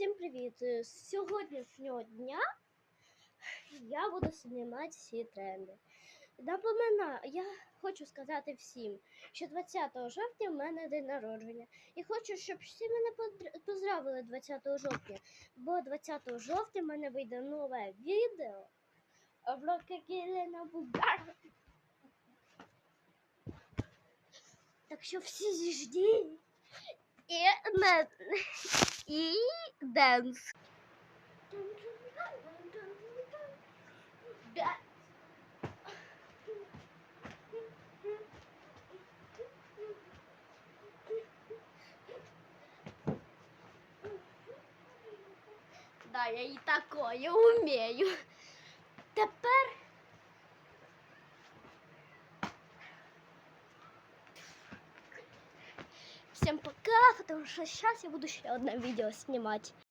Всім привіт! З сьогоднішнього дня я буду знімати всі тренди. Напоминаю, я хочу сказати всім, що 20 жовтня в мене день народження. І хочу, щоб всі мене поздравили 20 жовтня. Бо 20 жовтня в мене вийде нове відео. Облака Кілена Бугар. Так що всі ждіть. І, і dance. Daí tacou eu o meio. Всем пока, потому что сейчас я буду еще одно видео снимать.